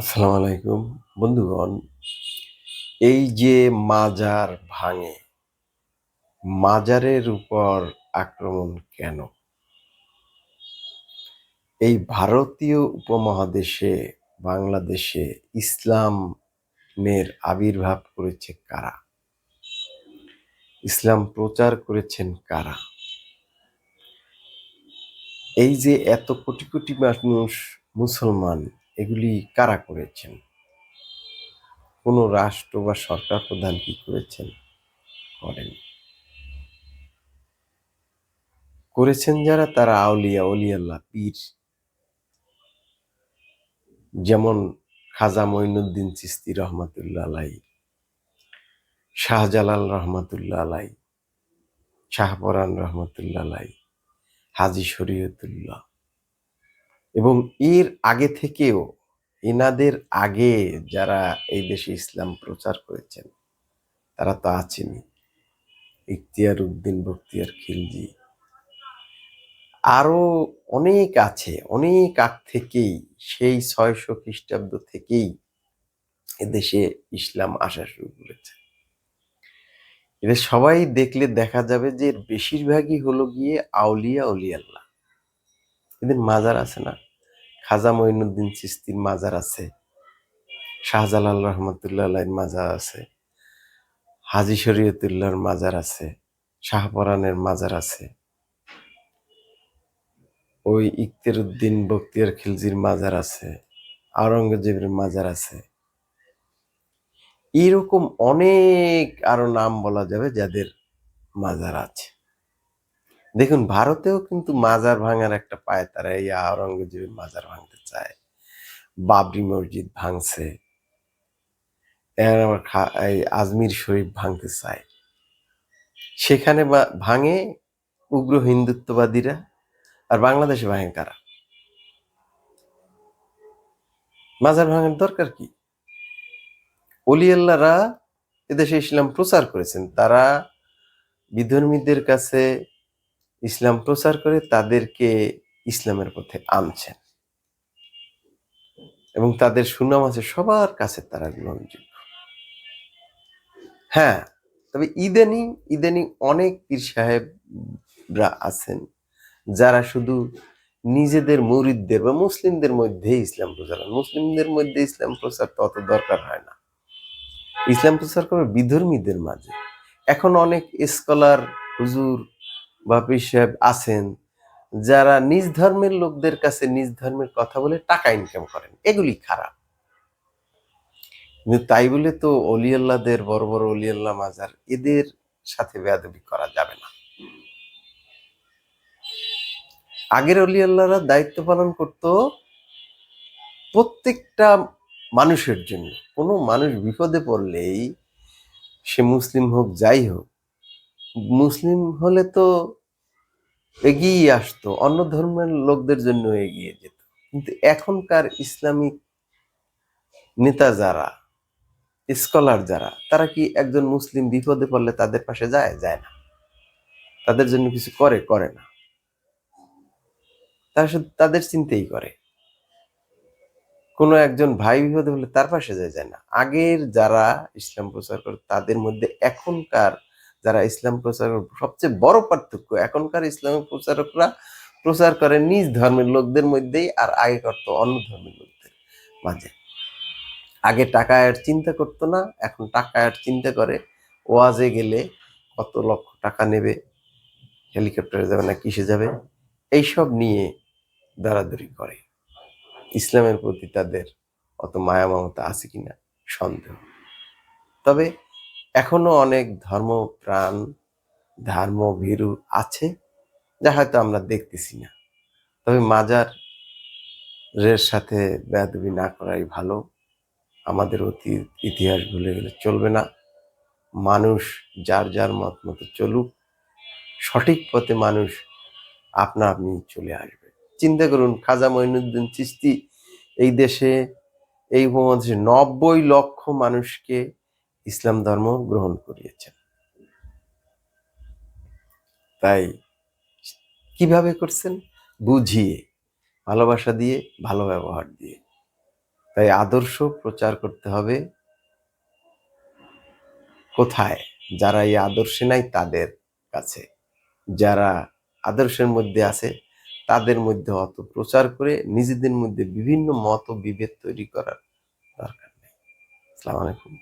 আসসালামু আলাইকুম বন্ধুগণ। এই যে মাজার ভাঙে, মাজারের উপর আক্রমণ কেন? এই ভারতীয় উপমহাদেশে, বাংলাদেশে ইসলামের আবির্ভাব করেছে কারা? ইসলাম প্রচার করেছেন কারা? এই যে এত কোটি কোটি মানুষ মুসলমান এগুলি কারা করেছেন? কোনো রাষ্ট্র বা সরকার প্রধান কি করেছেন? করেন। করেছেন যারা তারা আউলিয়া, অলিয়াল্লাহ, পীর। যেমন খাজা মঈনুদ্দিন চিস্তি রহমাতুল্লাহ আলাই, শাহজালাল রহমাতুল্লাহ আলাই শাহপরান রহমতুল্লাহ আলাই, হাজি শরীয়তুল্লাহ। এবং এর আগে থেকেও এনাদের আগে যারা এই দেশে ইসলাম প্রচার করেছেন, তারা তো আছেনই। ইখতিয়ার উদ্দিন, বখতিয়ার খিলজি আরও অনেক আছে, অনেক আগ থেকেই, সেই ছয়শো খ্রিস্টাব্দ থেকেই এদেশে ইসলাম আসা শুরু করেছে। এদের সবাই দেখলে দেখা যাবে যে বেশিরভাগই হলো গিয়ে আউলিয়া, অলিয়াল্লাহ। এদের মাজার আছে না? খাজা মঈনুদ্দিন চিস্তির মাজার আছে। শাহজালাল রহমতুল্লাহ মাজার আছে। হাজি শরীয়তুল্লাহর মাজার আছে। শাহপরানের মাজার আছে। ওই ইকতের উদ্দিন বক্তিয়ার খিলজির মাজার আছে। আওরঙ্গজেবের মাজার আছে। এরকম অনেক আরও নাম বলা যাবে যাদের মাজার আছে। দেখুন, ভারতেও কিন্তু মাজার ভাঙার একটা পায়। তারা এই আওরঙ্গজেবের মাজার ভাঙতে চায়। বাবরি মসজিদ ভাঙছে। এই আজমির শরীফ ভাঙতে চায়। সেখানে ভাঙে উগ্র হিন্দুত্ববাদীরা। আর বাংলাদেশে ভাঙে কারা? মাজার ভাঙার দরকার কি? অলিয়াল্লারা এদেশে ইসলাম প্রচার করেছেন। তারা বিধর্মীদের কাছে ইসলাম প্রচার করে তাদেরকে ইসলামের পথে আনছেন। এবং তাদের সুনাম আছে সবার কাছে তারা গ্রহণযোগ্য। হ্যাঁ তবে ইদানিং ইদানিং অনেক পীর সাহেবরা আছেন যারা শুধু নিজেদের মুরিদদের বা মুসলিমদের মধ্যে ইসলাম প্রচার মুসলিমদের মধ্যে ইসলাম প্রচার তো অত দরকার হয় না। ইসলাম প্রচার করবে বিধর্মীদের মাঝে। এখন অনেক স্কলার হুজুর বা সাহেব আছেন, যারা নিজ ধর্মের লোকদের কাছে নিজ ধর্মের কথা বলে টাকা ইনকাম করেন, এগুলি খারাপ। কিন্তু তাই বলে তো অলিয়াল্লাদের, বড় বড় অলিয়াল্লাহ মাজার, এদের সাথে বেয়াদবি করা যাবে না। আগের অলিয়াল্লাহরা দায়িত্ব পালন করত প্রত্যেকটা মানুষের জন্য। কোনো মানুষ বিপদে পড়লেই সে মুসলিম হোক, যাই হোক মুসলিম হলে তো এগিয়ে আসতো, অন্য ধর্মের লোকদের জন্য এগিয়ে যেত। কিন্তু এখনকার ইসলামিক নেতা যারা, স্কলার যারা, তারা কি একজন মুসলিম বিপদে পড়লে তাদের পাশে যায়? যায় না। তাদের জন্য কিছু করে করে না। তারা শুধু তাদের চিন্তাই করে। কোনো একজন ভাই বিপদে হলে তার পাশে যায় যায় না। আগের যারা ইসলাম প্রচার করে, তাদের মধ্যে এখনকার যারা ইসলাম প্রচার সবচেয়ে বড় পার্থক্য এখনকার ইসলাম প্রচারকরা প্রচার করে নিজ ধর্মের লোকদের মধ্যেই আর আগে করতো অন্য ধর্মের লোকদের মাঝে। আগে টাকা আয়ের চিন্তা করতো না, এখন টাকা আয়ের চিন্তা করে ওয়াজে গেলে কত লক্ষ টাকা নেবে, হেলিকপ্টারে যাবে না কিসে যাবে, এইসব নিয়ে দরাদরি করে। ইসলামের প্রতি তাদের অত মায়া মমতা আছে কিনা সন্দেহ। তবে এখনও অনেক ধর্মপ্রাণ ধর্মভীরু আছে, যা হয়তো আমরা দেখতেছি না। তবে মাজার রের সাথে বেয়াদবি না করাই ভালো। আমাদের অতীত ইতিহাস ভুলে গেলে চলবে না। মানুষ যার যার মত মতো চলুক, সঠিক পথে মানুষ আপনা আপনি চলে আসবে। চিন্তা করুন, খাজা মঈনুদ্দিন চিস্তি এই দেশে, এই উপমহাদেশে নব্বই লক্ষ মানুষকে ইসলাম ধর্ম গ্রহণ করিয়েছেন। তাই কীভাবে করছেন? বুঝিয়ে, ভালোবাসা দিয়ে, ভালো ব্যবহার দিয়ে। তাই আদর্শ প্রচার করতে হবে। কোথায়? যারা এই আদর্শে নাই, তাদের কাছে। যারা আদর্শের মধ্যে আছে, তাদের মধ্যে অত প্রচার করে নিজেদের মধ্যে বিভিন্ন মত বিভেদ তৈরি করার দরকার নেই। আসসালামু আলাইকুম।